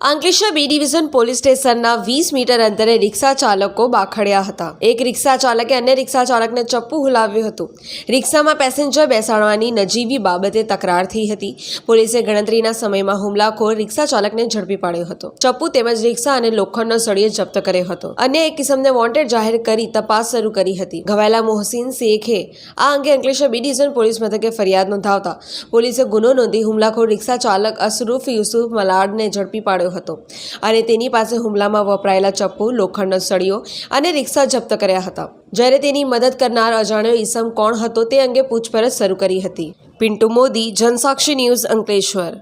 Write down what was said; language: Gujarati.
અંકલેશ્વર બી ડિવિઝન પોલીસ સ્ટેશનના વીસ મીટર અંતરે રિક્ષા ચાલકો બાખડ્યા હતા. એક રિક્ષા ચાલકે અન્ય રિક્ષા ચાલકને ચપ્પુ હુલાવ્યું હતું. રિક્ષામાં પેસેન્જર બેસાડવાની નજીવી બાબતે તકરાર થઈ હતી. પોલીસે ગણતરીના સમયમાં હુમલાખોર રિક્ષા ચાલકને ઝડપી પાડ્યો હતો. ચપ્પુ તેમજ રિક્ષા અને લોખંડનો સળિયો જપ્ત કર્યો હતો. અન્ય એક કિસમને વોન્ટેડ જાહેર કરી તપાસ શરૂ કરી હતી. ઘવાયેલા મોહસિન શેખે આ અંગે અંકલેશ્વર બી ડિવિઝન પોલીસ મથકે ફરિયાદ નોંધાવતા પોલીસે ગુનો નોંધી હુમલાખોર રિક્ષા ચાલક અસરુફ યુસુફ મલાડને ઝડપી પાડ્યો હતો. અને તેની પાસે હુમલામાં વપરાયેલા ચપ્પુ, લોખંડનો સળિયો અને રિક્ષા જપ્ત કર્યા હતા. જ્યારે તેની મદદ કરનાર અજાણ્યો ઈસમ કોણ હતો તે અંગે પૂછપરછ શરૂ કરી હતી. પિન્ટુ મોદી, જનસાક્ષી ન્યૂઝ અંકલેશ્વર.